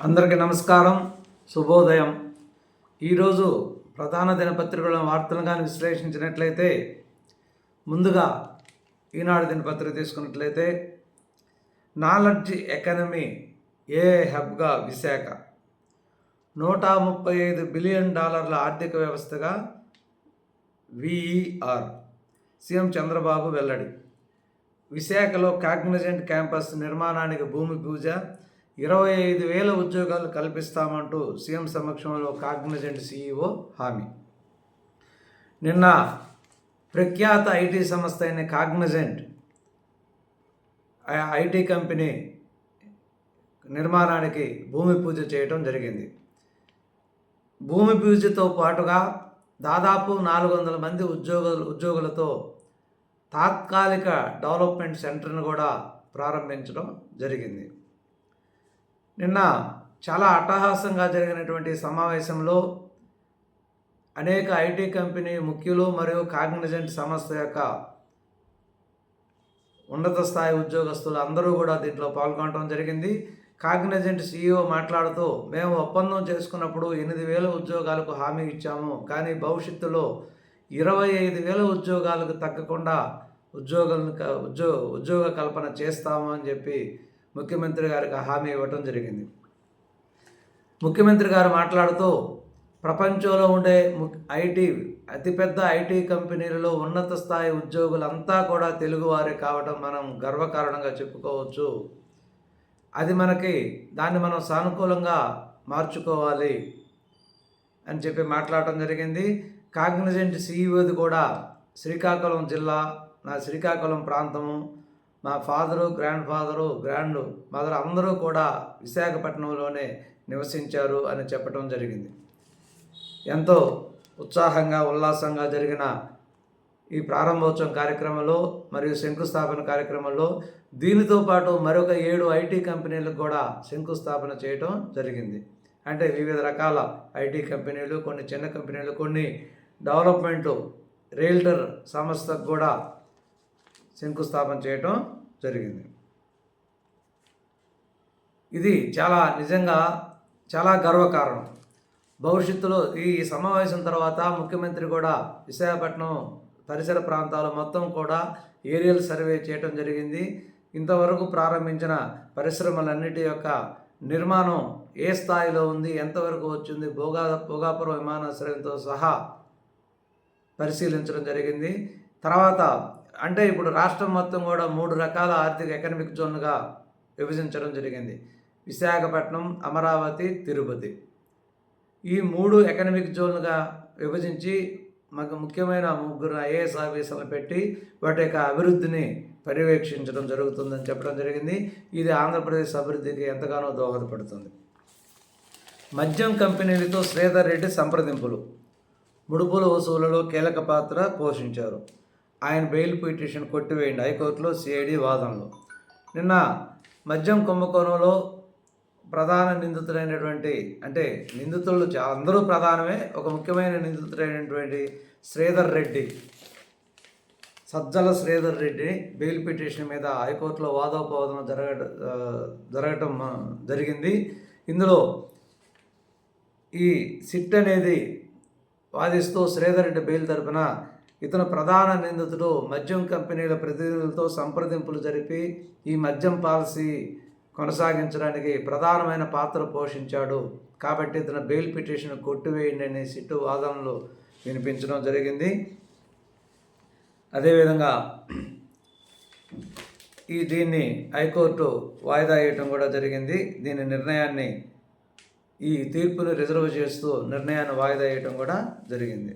అందరికీ నమస్కారం శుభోదయం. ఈరోజు ప్రధాన దినపత్రికల వార్తలు కానీ విశ్లేషించినట్లయితే ముందుగా ఈనాడు దినపత్రిక తీసుకున్నట్లయితే నాలెడ్జ్ ఎకానమీ ఏ హబ్గా విశాఖ నూట ముప్పై ఐదు బిలియన్ డాలర్ల ఆర్థిక వ్యవస్థగా విఈఆర్ సీఎం చంద్రబాబు వెల్లడి. విశాఖలో కాగ్నిజెంట్ క్యాంపస్ నిర్మాణానికి భూమి పూజ ఇరవై ఐదు వేల ఉద్యోగాలు కల్పిస్తామంటూ సీఎం సమక్షంలో కాగ్నిజెంట్ సీఈఓ హామీ. నిన్న ప్రఖ్యాత ఐటీ సంస్థ అయిన కాగ్నిజెంట్ ఐటీ కంపెనీ నిర్మాణానికి భూమి పూజ చేయడం జరిగింది. భూమి పూజతో పాటుగా దాదాపు నాలుగు వందల మంది ఉద్యోగులు ఉద్యోగులతో తాత్కాలిక డెవలప్మెంట్ సెంటర్ను కూడా ప్రారంభించడం జరిగింది. నిన్న చాలా అట్టహాసంగా జరిగినటువంటి సమావేశంలో అనేక ఐటీ కంపెనీ ముఖ్యులు మరియు కాగ్నిజెంట్ సంస్థ యొక్క ఉన్నత స్థాయి ఉద్యోగస్తులు అందరూ కూడా దీంట్లో పాల్గొనడం జరిగింది. కాగ్నిజెంట్ సీఈఓ మాట్లాడుతూ మేము ఒప్పందం చేసుకున్నప్పుడు ఎనిమిది వేల ఉద్యోగాలకు హామీ ఇచ్చాము కానీ భవిష్యత్తులో ఇరవై ఐదు వేల ఉద్యోగాలకు తగ్గకుండా ఉద్యోగాలను ఉద్యో ఉద్యోగ ఉద్యోగ కల్పన చేస్తాము అని చెప్పి ముఖ్యమంత్రి గారికి హామీ ఇవ్వటం జరిగింది. ముఖ్యమంత్రి గారు మాట్లాడుతూ ప్రపంచంలో ఉండే ము- ఐటీ అతిపెద్ద ఐటీ కంపెనీలలో ఉన్నత స్థాయి ఉద్యోగులంతా కూడా తెలుగువారే కావటం మనం గర్వకారణంగా చెప్పుకోవచ్చు. అది మనకి దాన్ని మనం సానుకూలంగా మార్చుకోవాలి అని చెప్పి మాట్లాడటం జరిగింది. కాగ్నిజెంట్ సీఈఓది కూడా శ్రీకాకుళం జిల్లా నా శ్రీకాకుళం ప్రాంతము. మా father grandfather grandmother అందరూ కూడా విశాఖపట్నంలోనే నివసించారు అని చెప్పడం జరిగింది. ఎంతో ఉత్సాహంగా ఉల్లాసంగా జరిగిన ఈ ప్రారంభోత్సవం కార్యక్రమంలో మరియు శంకుస్థాపన కార్యక్రమంలో దీనితో పాటు మరొక ఏడు ఐటీ కంపెనీలకు కూడా శంకుస్థాపన చేయడం జరిగింది. అంటే వివిధ రకాల ఐటీ కంపెనీలు కొన్ని చిన్న కంపెనీలు కొన్ని డెవలప్మెంట్ రియల్టర్ సంస్థకు కూడా శంకుస్థాపన చేయటం జరిగింది. ఇది చాలా నిజంగా చాలా గర్వకారణం. భవిష్యత్తులో ఈ సమావేశం తర్వాత ముఖ్యమంత్రి కూడా విశాఖపట్నం పరిసర ప్రాంతాలు మొత్తం కూడా ఏరియల్ సర్వే చేయటం జరిగింది. ఇంతవరకు ప్రారంభించిన పరిశ్రమలన్నిటి యొక్క నిర్మాణం ఏ స్థాయిలో ఉంది ఎంతవరకు వచ్చింది భోగా భోగాపురం విమానాశ్రయంతో సహా పరిశీలించడం జరిగింది. తర్వాత అంటే ఇప్పుడు రాష్ట్రం మొత్తం కూడా మూడు రకాల ఆర్థిక ఎకనమిక్ జోన్గా విభజించడం జరిగింది. విశాఖపట్నం అమరావతి తిరుపతి. ఈ మూడు ఎకనమిక్ జోన్లుగా విభజించి మాకు ముఖ్యమైన ముగ్గురు ఐఏఎస్ ఆఫీసర్లు పెట్టి వాటి యొక్క అభివృద్ధిని పర్యవేక్షించడం జరుగుతుందని చెప్పడం జరిగింది. ఇది ఆంధ్రప్రదేశ్ అభివృద్ధికి ఎంతగానో దోహదపడుతుంది. మద్యం కంపెనీలతో శ్రీధర్ రెడ్డి సంప్రదింపులు. ముడుపుల వసూలలో కీలక పాత్ర పోషించారు. ఆయన బెయిల్ పిటిషన్ కొట్టివేయండి హైకోర్టులో సిఐడి వాదనలు. నిన్న మద్యం కుంభకోణంలో ప్రధాన నిందితుడైనటువంటి అంటే నిందితులు అందరూ ప్రధానమే ఒక ముఖ్యమైన నిందితుడైనటువంటి శ్రీధర్ రెడ్డి సజ్జల శ్రీధర్ రెడ్డి బెయిల్ పిటిషన్ మీద హైకోర్టులో వాదోపవాదన జరగ జరగటం జరిగింది. ఇందులో ఈ సిట్ అనేది వాదిస్తూ శ్రీధర్ రెడ్డి బెయిల్ తరపున ఇతను ప్రధాన నిందితుడు. మద్యం కంపెనీల ప్రతినిధులతో సంప్రదింపులు జరిపి ఈ మద్యం పాలసీ కొనసాగించడానికి ప్రధానమైన పాత్ర పోషించాడు. కాబట్టి ఇతను బెయిల్ పిటిషన్ కొట్టివేయండి అనే సిట్టు వాదనలు వినిపించడం జరిగింది. అదేవిధంగా ఈ దీన్ని హైకోర్టు వాయిదా వేయటం కూడా జరిగింది. దీని నిర్ణయాన్ని ఈ తీర్పును రిజర్వ్ చేస్తూ నిర్ణయాన్ని వాయిదా వేయటం కూడా జరిగింది.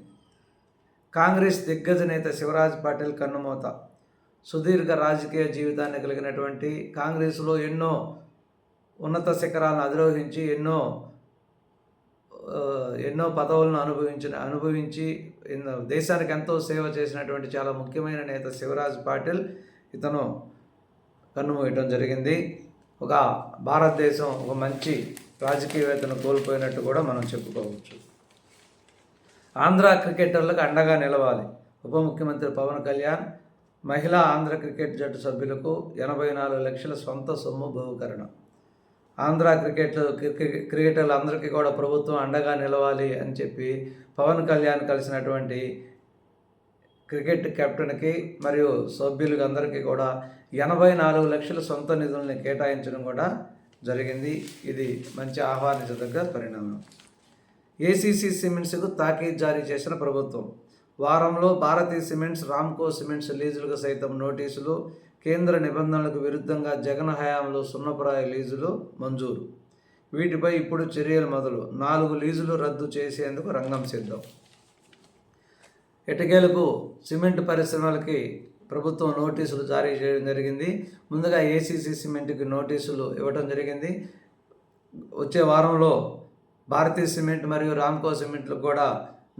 కాంగ్రెస్ దిగ్గజ నేత శివరాజ్ పాటిల్ కన్నుమూత. సుదీర్ఘ రాజకీయ జీవితాన్ని కలిగినటువంటి కాంగ్రెస్లో ఎన్నో ఉన్నత శిఖరాలను అధిరోహించి ఎన్నో ఎన్నో పదవులను అనుభవించిన అనుభవించి ఎన్నో- దేశానికి ఎంతో సేవ చేసినటువంటి చాలా ముఖ్యమైన నేత శివరాజ్ పాటిల్ ఇతను కన్నుమూయటం జరిగింది. ఒక భారతదేశం ఒక మంచి రాజకీయవేత్తను కోల్పోయినట్టు కూడా మనం చెప్పుకోవచ్చు. ఆంధ్ర క్రికెటర్లకు అండగా నిలవాలి. ఉప ముఖ్యమంత్రి పవన్ కళ్యాణ్ మహిళా ఆంధ్ర క్రికెట్ జట్టు సభ్యులకు ఎనభై నాలుగు లక్షల సొంత సొమ్ము బహుకరణ. ఆంధ్ర క్రికెట్ క్రికెటర్లు అందరికీ కూడా ప్రభుత్వం అండగా నిలవాలి అని చెప్పి పవన్ కళ్యాణ్ కలిసినటువంటి క్రికెట్ కెప్టెన్కి మరియు సభ్యులకు అందరికీ కూడా ఎనభై నాలుగు లక్షల సొంత నిధుల్ని కేటాయించడం కూడా జరిగింది. ఇది మంచి ఆహ్వానించదగ్గ పరిణామం. ఏసీసీ సిమెంట్స్కు తాకీదు జారీ చేసిన ప్రభుత్వం. వారంలో భారతీయ సిమెంట్స్ రామ్కో సిమెంట్స్ లీజులకు సైతం నోటీసులు కేంద్ర నిబంధనలకు విరుద్ధంగా జగన్ హయాంలో సున్నపురాయ లీజులు మంజూరు. వీటిపై ఇప్పుడు చర్యలు మొదలు. నాలుగు లీజులు రద్దు చేసేందుకు రంగం సిద్ధం. ఎటకేలకు సిమెంట్ పరిశ్రమలకి ప్రభుత్వం నోటీసులు జారీ చేయడం జరిగింది. ముందుగా ఏసీసీ సిమెంట్కి నోటీసులు ఇవ్వడం జరిగింది. వచ్చే వారంలో భారతీయ సిమెంట్ మరియు రామ్కో సిమెంట్లకు కూడా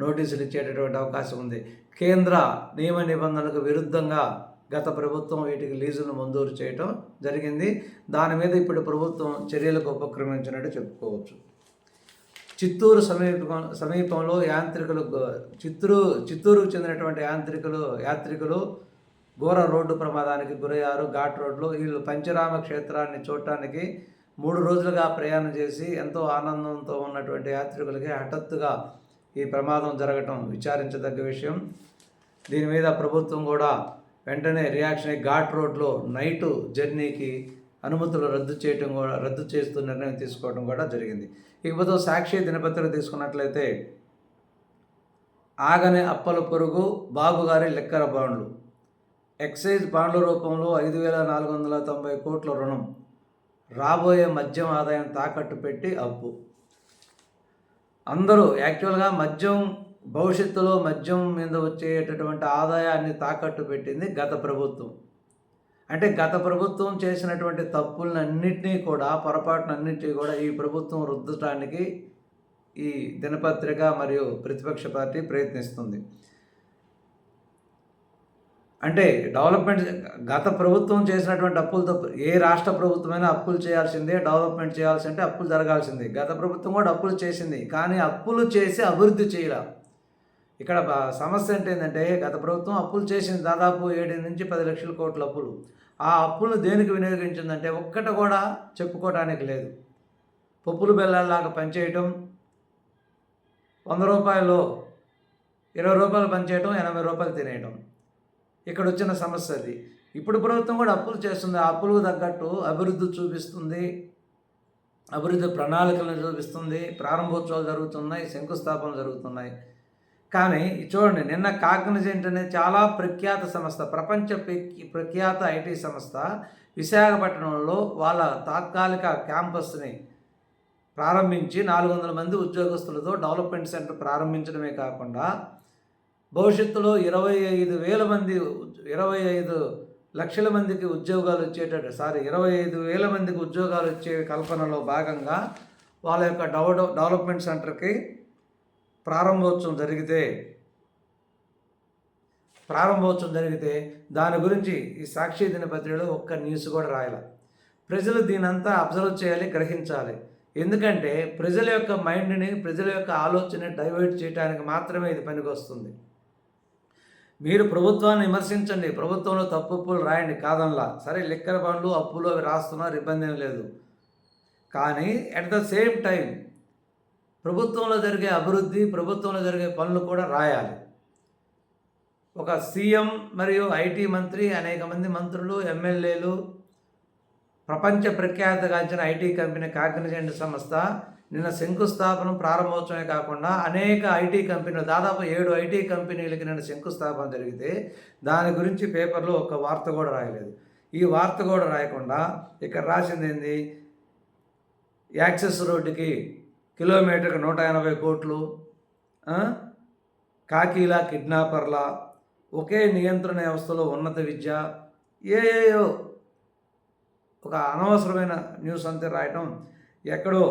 నోటీసులు ఇచ్చేటటువంటి అవకాశం ఉంది. కేంద్ర నియమ నిబంధనలకు విరుద్ధంగా గత ప్రభుత్వం వీటికి లీజులు మంజూరు చేయటం జరిగింది. దాని మీద ఇప్పుడు ప్రభుత్వం చర్యలకు ఉపక్రమించినట్టు చెప్పుకోవచ్చు. చిత్తూరు సమీప సమీపంలో యాంత్రికులు చిత్తూరు చిత్తూరుకు చెందినటువంటి యాంత్రికులు యాత్రికులు ఘోర రోడ్డు ప్రమాదానికి గురయ్యారు. ఘాట్ రోడ్లో వీళ్ళు పంచరామ క్షేత్రాన్ని చూడటానికి మూడు రోజులుగా ప్రయాణం చేసి ఎంతో ఆనందంతో ఉన్నటువంటి యాత్రికులకి హఠాత్తుగా ఈ ప్రమాదం జరగటం విచారించదగ్గ విషయం. దీని మీద ప్రభుత్వం కూడా వెంటనే రియాక్షన్ ఘాట్ రోడ్లో నైటు జర్నీకి అనుమతులు రద్దు చేయటం కూడా రద్దు చేస్తూ నిర్ణయం తీసుకోవడం కూడా జరిగింది. ఇకపోతే సాక్షి దినపత్రిక తీసుకున్నట్లయితే ఆగని అప్పల పొరుగు బాబుగారి లెక్కర బాండ్లు. ఎక్సైజ్ బాండ్ల రూపంలో ఐదు వేల నాలుగు వందల తొంభై కోట్ల రుణం. రాబోయే మద్యం ఆదాయం తాకట్టు పెట్టి అప్పు అందరూ యాక్చువల్గా మద్యం భవిష్యత్తులో మద్యం మీద వచ్చేటటువంటి ఆదాయాన్ని తాకట్టు పెట్టింది గత ప్రభుత్వం. అంటే గత ప్రభుత్వం చేసినటువంటి తప్పులన్నింటినీ కూడా పొరపాటునన్నింటినీ కూడా ఈ ప్రభుత్వం రుద్దటానికి ఈ దినపత్రిక మరియు ప్రతిపక్ష పార్టీ ప్రయత్నిస్తుంది. అంటే డెవలప్మెంట్ గత ప్రభుత్వం చేసినటువంటి అప్పులతో ఏ రాష్ట్ర ప్రభుత్వమైనా అప్పులు చేయాల్సిందే డెవలప్మెంట్ చేయాల్సి అంటే అప్పులు జరగాల్సిందే. గత ప్రభుత్వం కూడా అప్పులు చేసింది. కానీ అప్పులు చేసి అభివృద్ధి చేయాల. ఇక్కడ సమస్య అంటే ఏంటంటే గత ప్రభుత్వం అప్పులు చేసింది దాదాపు ఏడు నుంచి పది లక్షల కోట్ల అప్పులు. ఆ అప్పులను దేనికి వినియోగించిందంటే ఒక్కట కూడా చెప్పుకోవడానికి లేదు. పప్పులు బెల్లాల్లాగా పనిచేయటం వంద రూపాయలు ఇరవై రూపాయలు పనిచేయటం ఎనభై రూపాయలు తినేయటం. ఇక్కడ వచ్చిన సమస్య అది ఇప్పుడు ప్రభుత్వం కూడా అప్పులు చేస్తుంది. ఆ అప్పులకు తగ్గట్టు అభివృద్ధి చూపిస్తుంది. అభివృద్ధి ప్రణాళికలను చూపిస్తుంది ప్రారంభోత్సవాలు జరుగుతున్నాయి. శంకుస్థాపనలు జరుగుతున్నాయి. కానీ చూడండి నిన్న కాగ్నిజెంట్ అనే చాలా ప్రఖ్యాత సంస్థ ప్రపంచ ప్రఖ్యాత ఐటీ సంస్థ విశాఖపట్నంలో వాళ్ళ తాత్కాలిక క్యాంపస్ని ప్రారంభించి నాలుగు వందల మంది ఉద్యోగస్తులతో డెవలప్మెంట్ సెంటర్ ప్రారంభించడమే కాకుండా భవిష్యత్తులో ఇరవై ఐదు వేల మంది ఇరవై ఐదు లక్షల మందికి ఉద్యోగాలు వచ్చేటట్టు సారీ ఇరవై ఐదు వేల మందికి ఉద్యోగాలు వచ్చే కల్పనలో భాగంగా వాళ్ళ యొక్క డెవలప్మెంట్ సెంటర్కి ప్రారంభోత్సవం జరిగితే ప్రారంభోత్సవం జరిగితే దాని గురించి ఈ సాక్షి దినపత్రికలో ఒక్క న్యూస్ కూడా రాయాలి. ప్రజలు దీనంతా అబ్జర్వ్ చేయాలి గ్రహించాలి. ఎందుకంటే ప్రజల యొక్క మైండ్ని ప్రజల యొక్క ఆలోచన డైవర్ట్ చేయడానికి మాత్రమే ఇది పనికొస్తుంది. మీరు ప్రభుత్వాన్ని విమర్శించండి. ప్రభుత్వంలో తప్పులు రాయండి. కాదనలా. సరే లిక్కర్ బండ్లు అప్పులు అవి రాస్తున్నారు. ఇబ్బంది ఏం లేదు. కానీ అట్ ద సేమ్ టైం ప్రభుత్వంలో జరిగే అభివృద్ధి ప్రభుత్వంలో జరిగే పనులు కూడా రాయాలి. ఒక సీఎం మరియు ఐటీ మంత్రి అనేక మంది మంత్రులు ఎమ్మెల్యేలు ప్రపంచ ప్రఖ్యాతగాంచిన ఐటీ కంపెనీ కాగ్నిజెంట్ సంస్థ నిన్న శంకుస్థాపన ప్రారంభోత్సవమే కాకుండా అనేక ఐటీ కంపెనీలు దాదాపు ఏడు ఐటీ కంపెనీలకి నిన్న శంకుస్థాపన జరిగితే దాని గురించి పేపర్లో ఒక వార్త కూడా రాయలేదు. ఈ వార్త కూడా రాయకుండా ఇక్కడ రాసింది ఏంది? యాక్సెస్ రోడ్డుకి కిలోమీటర్కి నూట ఎనభై కోట్లు కాకీలా కిడ్నాపర్ల ఒకే నియంత్రణ వ్యవస్థలో ఉన్నత విద్య ఏయో ఒక అనవసరమైన న్యూస్ అంతే రాయటం ఎక్కడో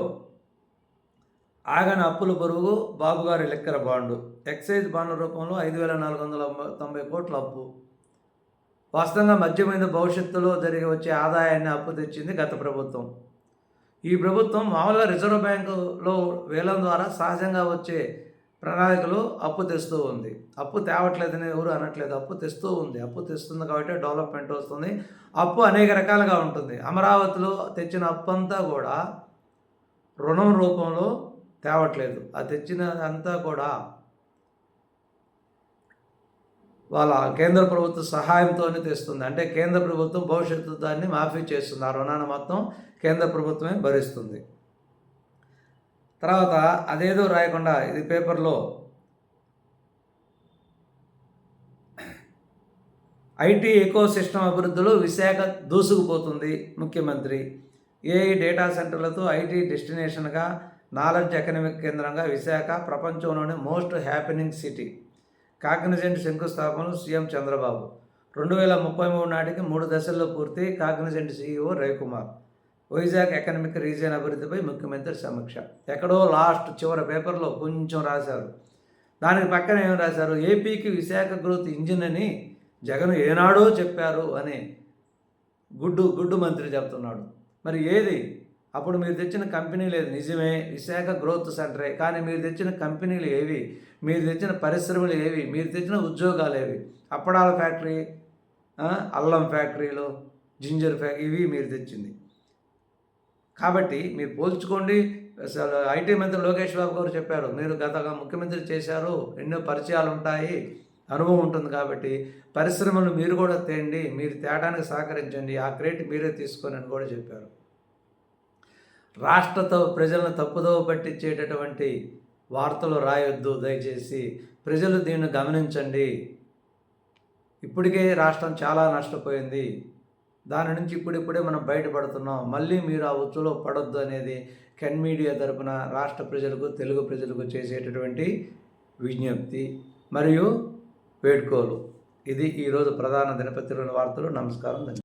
ఆగని అప్పుల బరువు బాబుగారి లెక్కల బాండు. ఎక్సైజ్ బాండ్ల రూపంలో ఐదు వేల నాలుగు వందల తొంభై కోట్ల అప్పు. వాస్తవంగా మధ్యమైన భవిష్యత్తులో జరిగి వచ్చే ఆదాయాన్ని అప్పు తెచ్చింది గత ప్రభుత్వం. ఈ ప్రభుత్వం మామూలుగా రిజర్వ్ బ్యాంకులో వేలం ద్వారా సహజంగా వచ్చే ప్రణాళికలు అప్పు తెస్తూ ఉంది. అప్పు తేవట్లేదని ఎవరు అనట్లేదు. అప్పు తెస్తూ ఉంది. అప్పు తెస్తుంది కాబట్టి డెవలప్మెంట్ వస్తుంది. అప్పు అనేక రకాలుగా ఉంటుంది. అమరావతిలో తెచ్చిన అప్పు అంతా కూడా రుణం రూపంలో తేవట్లేదు. ఆ తెచ్చిన అంతా కూడా వాళ్ళ కేంద్ర ప్రభుత్వ సహాయంతోనే తెస్తుంది. అంటే కేంద్ర ప్రభుత్వం భవిష్యత్తు దాన్ని మాఫీ చేస్తుంది. ఆ రుణాన్ని మొత్తం కేంద్ర ప్రభుత్వమే భరిస్తుంది. తర్వాత అదేదో రాయకుండా ఇది పేపర్లో ఐటీ ఎకో సిస్టమ్ అభివృద్ధిలో విశాఖ దూసుకుపోతుంది ముఖ్యమంత్రి. ఏఐ డేటా సెంటర్లతో ఐటీ డెస్టినేషన్గా నాలెడ్జ్ ఎకనమిక్ కేంద్రంగా విశాఖ ప్రపంచంలోనే మోస్ట్ హ్యాపెనింగ్ సిటీ. కాగ్నిజెంట్ శంకుస్థాపనలు సీఎం చంద్రబాబు. రెండు వేల ముప్పై మూడు నాటికి మూడు దశల్లో పూర్తి Cognizant CEO Ravikumar. Vizag economic region అభివృద్ధిపై ముఖ్యమంత్రి సమీక్ష. ఎక్కడో లాస్ట్ చివరి పేపర్లో కొంచెం రాశారు. దానికి పక్కన ఏం రాశారు? ఏపీకి విశాఖ గ్రోత్ ఇంజిన్ అని జగన్ ఏనాడో చెప్పారు అని గుడ్డు గుడ్డు మంత్రి చెప్తున్నాడు. మరి ఏది? అప్పుడు మీరు తెచ్చిన కంపెనీ లేదు నిజమే విశాఖ గ్రోత్ సెంటరే. కానీ మీరు తెచ్చిన కంపెనీలు ఏవి? మీరు తెచ్చిన పరిశ్రమలు ఏవి? మీరు తెచ్చిన ఉద్యోగాలు ఏవి? అప్పడాల ఫ్యాక్టరీ అల్లం ఫ్యాక్టరీలు జింజర్ ఫ్యాక్టరీ ఇవి మీరు తెచ్చింది. కాబట్టి మీరు పోల్చుకోండి. అసలు ఐటీ మంత్రి లోకేష్ బాబు గారు చెప్పారు మీరు గత ముఖ్యమంత్రి చేశారు ఎన్నో పరిచయాలు ఉంటాయి అనుభవం ఉంటుంది కాబట్టి పరిశ్రమలు మీరు కూడా తేండి మీరు తేడానికి సహకరించండి ఆ క్రెడిట్ మీరే తీసుకొని అని కూడా చెప్పారు. రాష్ట్రతో ప్రజలను తప్పుదోవ పట్టించేటటువంటి వార్తలు రాయొద్దు దయచేసి ప్రజలు దీన్ని గమనించండి. ఇప్పటికే రాష్ట్రం చాలా నష్టపోయింది. దాని నుంచి ఇప్పుడిప్పుడే మనం బయటపడుతున్నాం. మళ్ళీ మీరు ఆ ఉచ్చులో పడొద్దు అనేది కెన్ మీడియా తరపున రాష్ట్ర ప్రజలకు తెలుగు ప్రజలకు చేసేటటువంటి విజ్ఞప్తి మరియు వేడుకోలు. ఇది ఈరోజు ప్రధాన దినపత్రికల వార్తలు. నమస్కారం.